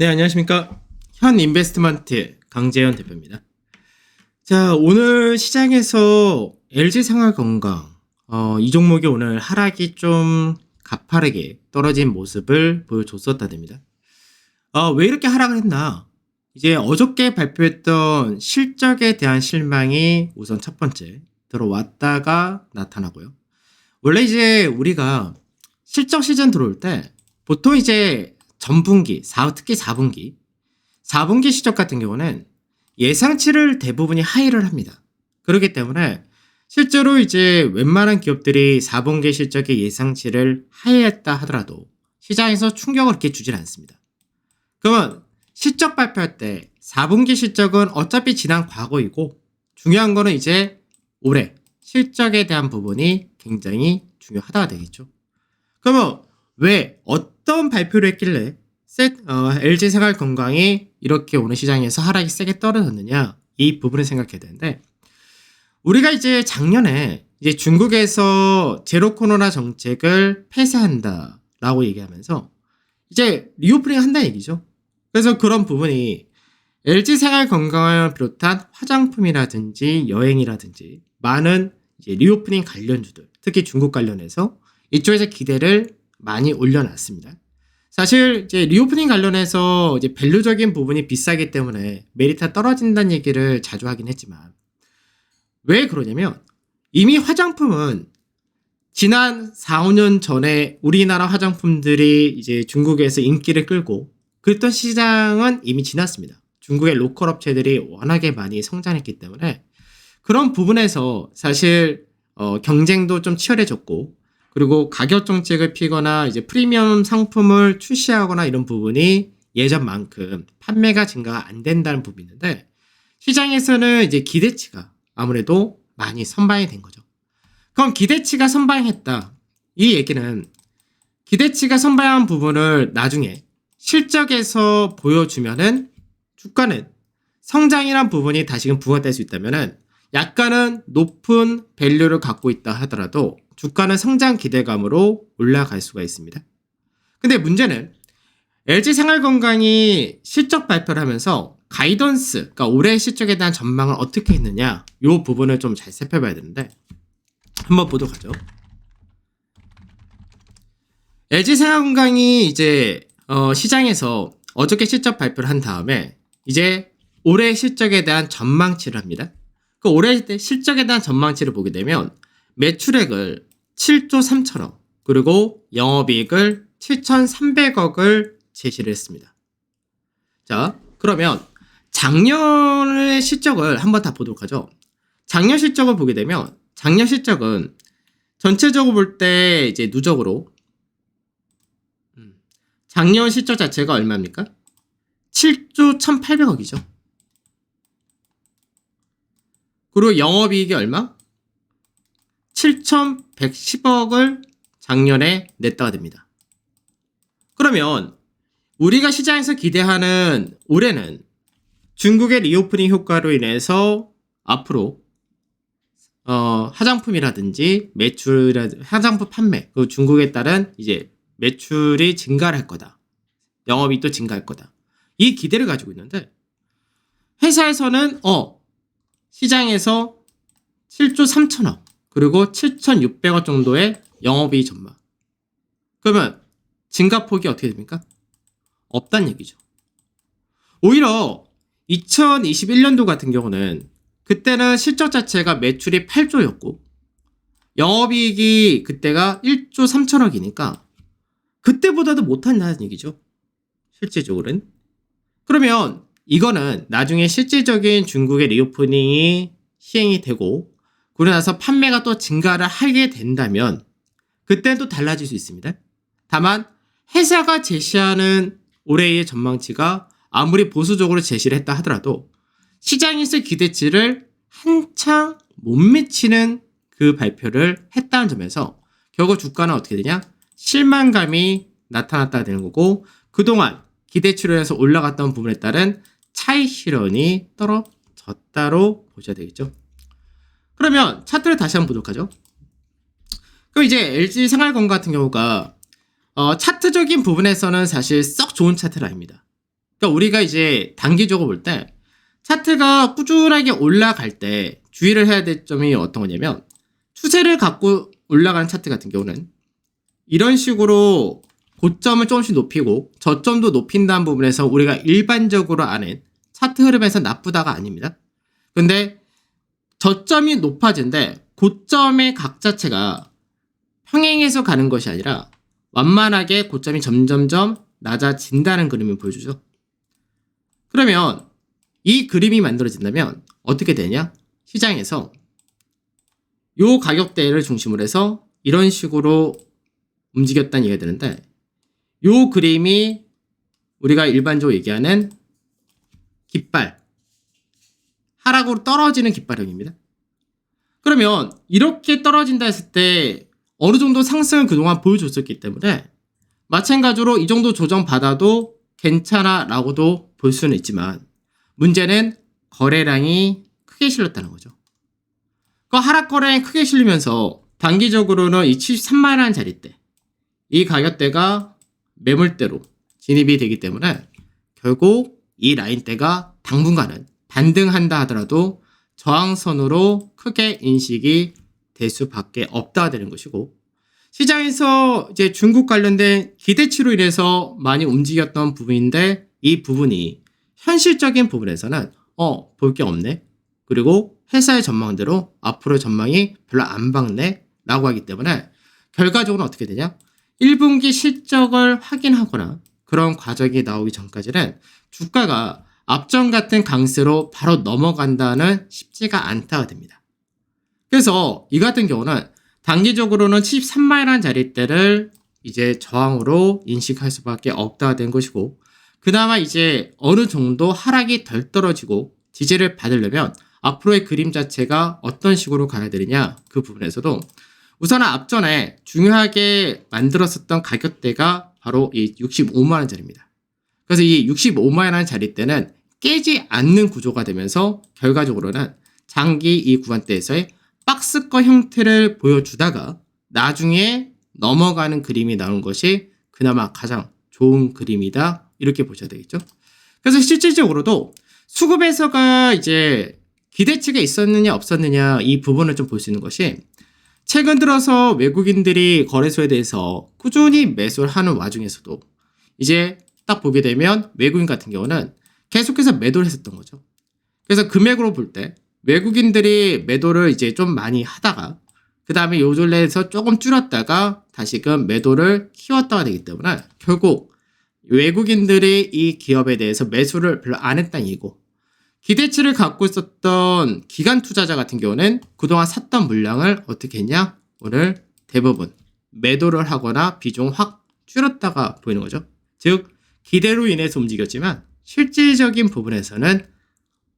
네, 안녕하십니까. 현 인베스트먼트 강재현 대표입니다. 자, 오늘 시장에서 LG 생활 건강, 어, 이 종목이 오늘 하락이 좀 가파르게 떨어진 모습을 보여줬었다됩니다. 어, 왜 이렇게 하락을 했나? 이제 어저께 발표했던 실적에 대한 실망이 우선 첫 번째 들어왔다가 나타나고요. 원래 이제 우리가 실적 시즌 들어올 때 보통 이제 전분기, 4, 특히 4분기, 4분기 실적 같은 경우는 예상치를 대부분이 하이를 합니다. 그렇기 때문에 실제로 이제 웬만한 기업들이 4분기 실적의 예상치를 하이했다 하더라도 시장에서 충격을 그렇게 주질 않습니다. 그러면 실적 발표할 때 4분기 실적은 어차피 지난 과거이고 중요한 거는 이제 올해 실적에 대한 부분이 굉장히 중요하다가 되겠죠. 그러면 왜 어떤 발표를 했길래 셋, 어, LG 생활 건강이 이렇게 오늘 시장에서 하락이 세게 떨어졌느냐 이 부분을 생각해야 되는데 우리가 이제 작년에 이제 중국에서 제로 코로나 정책을 폐쇄한다라고 얘기하면서 이제 리오프닝 한다는 얘기죠. 그래서 그런 부분이 LG 생활 건강을 비롯한 화장품이라든지 여행이라든지 많은 리오프닝 관련주들, 특히 중국 관련해서 이쪽에서 기대를 많이 올려놨습니다. 사실 이제 리오프닝 관련해서 이제 밸류적인 부분이 비싸기 때문에 메리트가 떨어진다는 얘기를 자주 하긴 했지만 왜 그러냐면 이미 화장품은 지난 4, 5년 전에 우리나라 화장품들이 이제 중국에서 인기를 끌고 그랬던 시장은 이미 지났습니다. 중국의 로컬 업체들이 워낙에 많이 성장했기 때문에 그런 부분에서 사실 어, 경쟁도 좀 치열해졌고 그리고 가격 정책을 피거나 이제 프리미엄 상품을 출시하거나 이런 부분이 예전만큼 판매가 증가가 안 된다는 부분이 있는데 시장에서는 이제 기대치가 아무래도 많이 선방이 된 거죠. 그럼 기대치가 선방했다. 이 얘기는 기대치가 선방한 부분을 나중에 실적에서 보여주면은 주가는 성장이란 부분이 다시금 부각될 수 있다면은 약간은 높은 밸류를 갖고 있다 하더라도 주가는 성장 기대감으로 올라갈 수가 있습니다. 근데 문제는 LG 생활건강이 실적 발표를 하면서 가이던스, 그러니까 올해 실적에 대한 전망을 어떻게 했느냐, 이 부분을 좀 잘 살펴봐야 되는데, 한번 보도록 하죠. LG 생활건강이 이제, 어, 시장에서 어저께 실적 발표를 한 다음에, 이제 올해 실적에 대한 전망치를 합니다. 그 올해 실적에 대한 전망치를 보게 되면, 매출액을 7조 3천억, 그리고 영업이익을 7,300억을 제시를 했습니다. 자, 그러면 작년의 실적을 한번 다 보도록 하죠. 작년 실적을 보게 되면 작년 실적은 전체적으로 볼 때 이제 누적으로 음, 작년 실적 자체가 얼마입니까? 7조 1,800억이죠. 그리고 영업이익이 얼마? 7,110억을 작년에 냈다가 됩니다. 그러면 우리가 시장에서 기대하는 올해는 중국의 리오프닝 효과로 인해서 앞으로 어, 화장품이라든지 매출, 화장품 판매, 그 중국에 따른 이제 매출이 증가할 거다. 영업이 또 증가할 거다. 이 기대를 가지고 있는데 회사에서는 어 시장에서 7조 3천억 그리고 7,600억 정도의 영업이익 전망. 그러면 증가폭이 어떻게 됩니까? 없단 얘기죠. 오히려 2021년도 같은 경우는 그때는 실적 자체가 매출이 8조였고 영업이익이 그때가 1조 3천억이니까 그때보다도 못한다는 얘기죠. 실제적으로는. 그러면 이거는 나중에 실질적인 중국의 리오프닝이 시행이 되고 그러고 나서 판매가 또 증가를 하게 된다면 그때는 또 달라질 수 있습니다. 다만 회사가 제시하는 올해의 전망치가 아무리 보수적으로 제시를 했다 하더라도 시장에서 기대치를 한창 못 미치는 그 발표를 했다는 점에서 결국 주가는 어떻게 되냐? 실망감이 나타났다 되는 거고 그동안 기대치로 해서 올라갔던 부분에 따른 차이 실현이 떨어졌다로 보셔야 되겠죠. 그러면 차트를 다시 한번 보도록 하죠. 그럼 이제 LG 생활건 같은 경우가 어, 차트적인 부분에서는 사실 썩 좋은 차트는 아닙니다. 그러니까 우리가 이제 단기적으로 볼 때 차트가 꾸준하게 올라갈 때 주의를 해야 될 점이 어떤 거냐면 추세를 갖고 올라가는 차트 같은 경우는 이런 식으로 고점을 조금씩 높이고 저점도 높인다는 부분에서 우리가 일반적으로 아는 차트 흐름에서 나쁘다가 아닙니다. 근데 저점이 높아진데 고점의 각 자체가 평행해서 가는 것이 아니라 완만하게 고점이 점점점 낮아진다는 그림을 보여주죠. 그러면 이 그림이 만들어진다면 어떻게 되냐? 시장에서 요 가격대를 중심으로 해서 이런 식으로 움직였다는 얘기가 되는데 요 그림이 우리가 일반적으로 얘기하는 깃발 하락으로 떨어지는 깃발형입니다. 그러면 이렇게 떨어진다 했을 때 어느 정도 상승을 그동안 보여줬었기 때문에 마찬가지로 이 정도 조정 받아도 괜찮아 라고도 볼 수는 있지만 문제는 거래량이 크게 실렸다는 거죠. 그 하락 거래량이 크게 실리면서 단기적으로는 이 73만원 자리대 이 가격대가 매물대로 진입이 되기 때문에 결국 이 라인대가 당분간은 반등한다 하더라도 저항선으로 크게 인식이 될 수밖에 없다 되는 것이고 시장에서 이제 중국 관련된 기대치로 인해서 많이 움직였던 부분인데 이 부분이 현실적인 부분에서는 어 볼 게 없네. 그리고 회사의 전망대로 앞으로의 전망이 별로 안 밝네 라고 하기 때문에 결과적으로 어떻게 되냐? 1분기 실적을 확인하거나 그런 과정이 나오기 전까지는 주가가 앞전 같은 강세로 바로 넘어간다는 쉽지가 않다가 됩니다. 그래서 이 같은 경우는 단기적으로는 73만원 자리대를 이제 저항으로 인식할 수밖에 없다가 된 것이고 그나마 이제 어느 정도 하락이 덜 떨어지고 지지를 받으려면 앞으로의 그림 자체가 어떤 식으로 가야 되느냐 그 부분에서도 우선 앞전에 중요하게 만들었었던 가격대가 바로 이 65만원 짜리입니다. 그래서 이 65만원 자리대는 깨지 않는 구조가 되면서 결과적으로는 장기 이 구간대에서의 박스권 형태를 보여주다가 나중에 넘어가는 그림이 나온 것이 그나마 가장 좋은 그림이다. 이렇게 보셔야 되겠죠. 그래서 실질적으로도 수급에서가 이제 기대치가 있었느냐 없었느냐 이 부분을 좀 볼 수 있는 것이 최근 들어서 외국인들이 거래소에 대해서 꾸준히 매수를 하는 와중에서도 이제 딱 보게 되면 외국인 같은 경우는 계속해서 매도를 했었던 거죠. 그래서 금액으로 볼 때 외국인들이 매도를 이제 좀 많이 하다가 그 다음에 요절내에서 조금 줄였다가 다시금 매도를 키웠다가 되기 때문에 결국 외국인들이 이 기업에 대해서 매수를 별로 안 했다는 얘기고 기대치를 갖고 있었던 기관 투자자 같은 경우는 그동안 샀던 물량을 어떻게 했냐? 오늘 대부분 매도를 하거나 비중 확 줄였다가 보이는 거죠. 즉 기대로 인해서 움직였지만 실질적인 부분에서는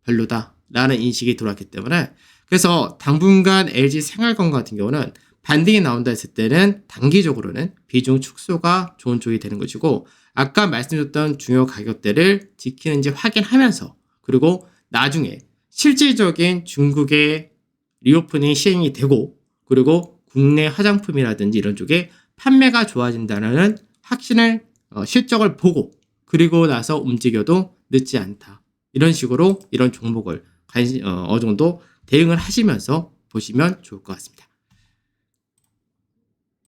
별로다 라는 인식이 들어왔기 때문에 그래서 당분간 LG 생활건강 같은 경우는 반등이 나온다 했을 때는 단기적으로는 비중 축소가 좋은 쪽이 되는 것이고 아까 말씀드렸던 중요 가격대를 지키는지 확인하면서 그리고 나중에 실질적인 중국의 리오프닝 시행이 되고 그리고 국내 화장품이라든지 이런 쪽에 판매가 좋아진다는 확신을 어, 실적을 보고 그리고 나서 움직여도 늦지 않다. 이런 식으로 이런 종목을 관심, 어, 어느 정도 대응을 하시면서 보시면 좋을 것 같습니다.